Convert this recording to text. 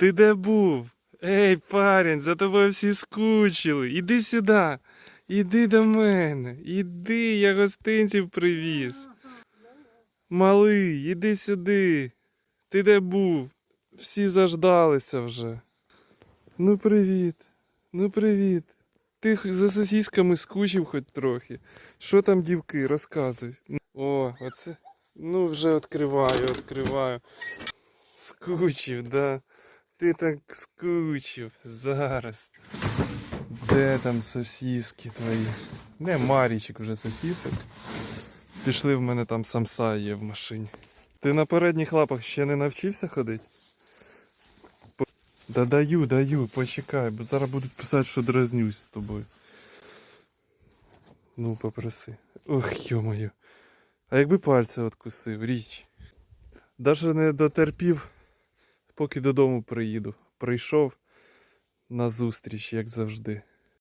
Ти де був? Ей, парень, за тобою всі скучили. Іди сюди. Іди до мене. Іди, я гостинців привіз. Малий, іди сюди. Ти де був? Всі заждалися вже. Ну, привіт. Ну, привіт. Ти за сосісками скучив хоч трохи. Що там, дівки, розказуй. О, оце. Ну, вже відкриваю, відкриваю. Скучив, да. Ти так скучив. Зараз. Де там сосіски твої? Не Марічик вже сосісок. Пішли в мене там самса є в машині. Ти на передніх лапах ще не навчився ходити? Да даю, даю, почекай, бо зараз будуть писати, що дразнюсь з тобою. Ну, попроси. Ох, йо-моє. А якби пальця откусив, річ. Даже не дотерпів, поки додому приїду. Прийшов на зустріч, як завжди.